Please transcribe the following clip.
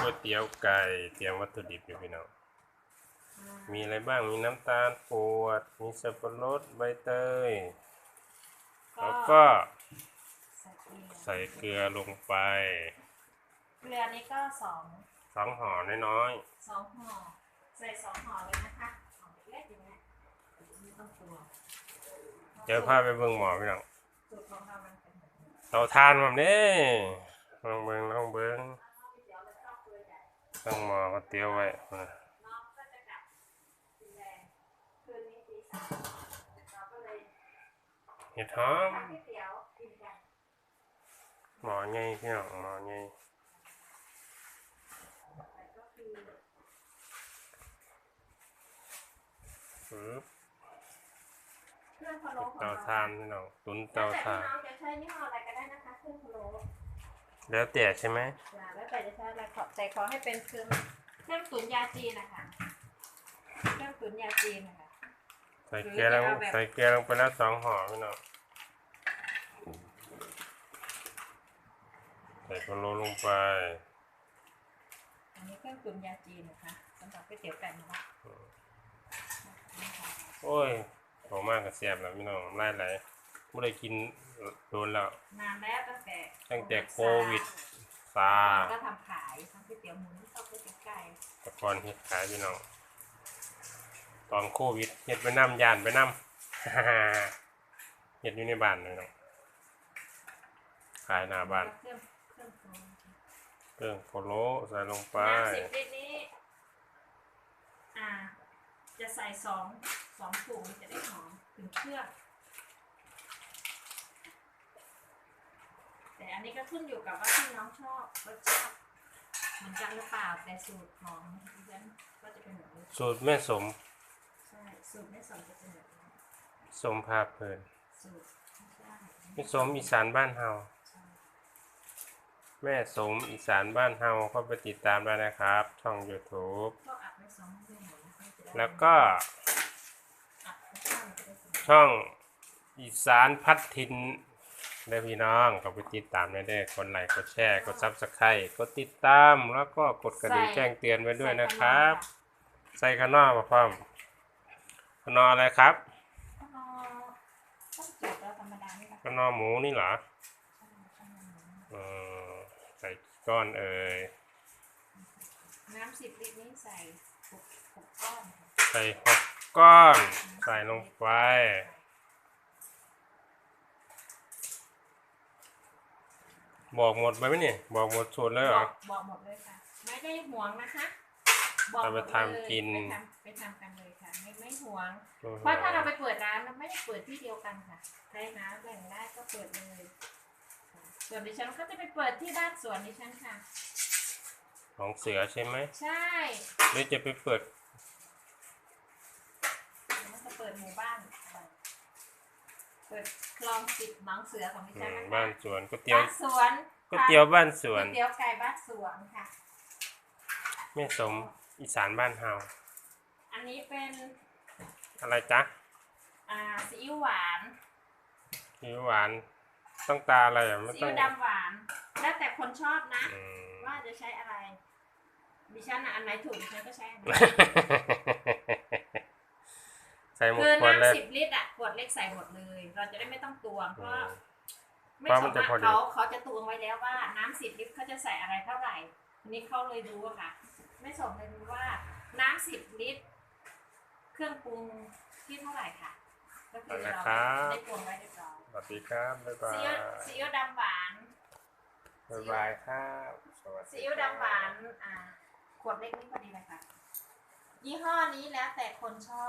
ก๋วยเตี๋ยวไก่เตรียมวัตถุดิบอยู่พี่น้อง มีอะไรบ้าง มีน้ำตาลปวด มีสับปะรดใบเตย แล้วก็ใส่เกลือใส่เกลือลงไป เกลือนี้ก็สองสองห่อน้อยสองห่อ ใส่สองห่อเลยนะคะห่อเล็กๆอย่างเงี้ยไม่ต้องกลัวๆเดี๋ยวพาไปเบิ่งหมอพี่น้องสูตรของเรามันเป็นแบบนี้เตาทานแบบนี้ลองเบิ่งลองเบิ่ง หญ่ตั้งหมอก๋วยเตี๋ยวไว้นะน้องก็จะกลับดินแดงคืนนี้ตีสามเราก็เลยเห็ดหอมทำก๋วยเตี๋ยวกินกันหมอไงพี่น้องหมอไงแต่ก็คือปึ๊บเครื่องพะโล้ของเตาเราทานพี่น้อง ตุนแล้เตาวแต่ทาพี่นน้องจะใช้ยี่ห้ออะไรก็ได้นะคะเครื่องพะโล้ แล้วแต่ใช่ไหมจ้ะแล้วแต่จะใช้อะไรขอบใจขอให้เป็นเครื่องเครื่องตุ๋นยาจีนนะคะเครื่องตุ๋นยาจีนนะคะ ใส่เกลือลงหรือจะเอาแบบ ใส่เกลือลงไปแล้วสองห่อพี่น้องใส่พะโล้ลงไปอันนี้เครื่องตุ๋นยาจีนนะคะสำหรับก๋วยเตี๋ยวไก่หมูโอ้ยโหมากกับเสียบแล้วพี่น้องไล่ไหล ไม่ได้กินโดนแล้ว นานแล้วตั้งแต่ตั้งแต่โควิด ซาก็ทำขายทั้งก๋วยเตี๋ยวหมูข้าวก๋วยเตี๋ยวไก่แตะกอนเฮ็ดขายพี่น้อง ตอนโควิดเฮ็ดไปน้ำยานไปน้ำเฮ็ดอยู่ในบ้านเลยเนาะขายหน้าบ้าน เครื่องเครื่องปรุงเครื่องโพโล้ใส่ลงไป น้ำสิบลิตรนี้ อ่า จะใส่สองสองถุงจะได้หอมถึงเครื่อง แต่ อันนี้ก็ขึ้นอยู่กับว่าที่น้องชอบรสชาติเหมือนกันหรือเปล่าแต่สูตรของดิฉันก็จะเป็นแบบนี้สูตรแม่สม ใช่สูตรไม่สมจะเป็นแบบนี้สมภาพเพลินสูตรไม่ใช่แม่สมอีสานบ้านเฮา ใช่แม่สมอีสานบ้านเฮาเข้าไปติดตามได้นะครับ ช่อง YouTube ก็อัดไว้สองเรื่องหมดนะคะจะได้แล้วก็อัดไว้ข้างจะได้สอง ช่องอีสานพัดทิน ได้พี่น้องก็ไปติดตามได้เด้อกดไลค์กดแชร์กดซับสไครต์กดติดตามแล้วก็กดกระดิ่งแจ้งเตือนไว้ด้วยนะครับ ใส่ขนอมาพร้อมขนออะไรครับข้างนอกต้องจุดแล้วธรรมดานี่แหละขนอหมูนี่เหรอข้างนอกข้างนอกเออใส่ก้อนเอ่ยน้ำสิบลิตรนี้ใส่หกหกก้อนค่ะใส่หกก้อน ใส่ลงไป บอกหมดไปไหมเนี่ยบอกหมดสูตรเลยเหรบอ อกบอกหมดเลยค่ะ ไม่ได้ห่วงนะคะบอกหมเอาดไปเลยทำกินไปทำไปทำกันเลยค่ะ ไม่ไม่ห่วง เพราะถ้าเราไปเปิดร้านเราไม่ได้เปิดที่เดียวกันค่ะใครนะแบ่งได้ก็เปิดเลยค่ะส่วนดิฉันก็จะไปเปิดที่ด้านสวนดิฉันค่ะ ของเสือใช่ไหมใช่หรือจะไปเปิดมันจะเปิดหมู่บ้าน เปิดคลองสิบหนองเสือของดิอืฉันมนะคะบ้านสวนก๋วยเตี๋ยวบ้านสวนก๋วยเตี๋ยวบ้านสก๋ววนยเตี๋ยวไก่บ้านสวนค่ะ แม่สมอีสานบ้านเฮาอันนี้เป็นอะไรจ๊ะอ่าซีอิ๊วหวานซีอิ๊วหวานต้องตาอะไรอะไม่ซีต้ออิ๊งวดำหวาน แล้วแต่คนชอบนะ อืม ว่าจะใช้อะไร ดิฉันอะอันไหนถูกดิฉันก็ใช้อันนั้นใส่หมดคือขวดเลยน้ำสิบลิตรอะขวดเล็กใส่หมดเลย เราจะได้ไม่ต้องตวงเพอืราะว่ามไม่เพราะสมันมจะมารพอถดีเขาเขาจะตวงไว้แล้วว่าน้ำสิบลิตรเขาจะใส่อะไรเท่าไหร่ทีนี้เขาเลยดูอะค่ะ ไม่สมเลยดูว่าน้ำสิบลิตร เครื่องปรุงที่เท่าไหร่ค่ะก็คือเราได้ตวงไว้เรียบร้อยสวัสดีครับบ๊ายบาซียอิ๊วซีอิ๊วดำหวานบ๊ายบายครับสวัสซีอิ๊วดำหวานอ่าขวดเล็กนี่พอดีเลยค่ะยี่ห้อนี้แล้วแต่คนชอบ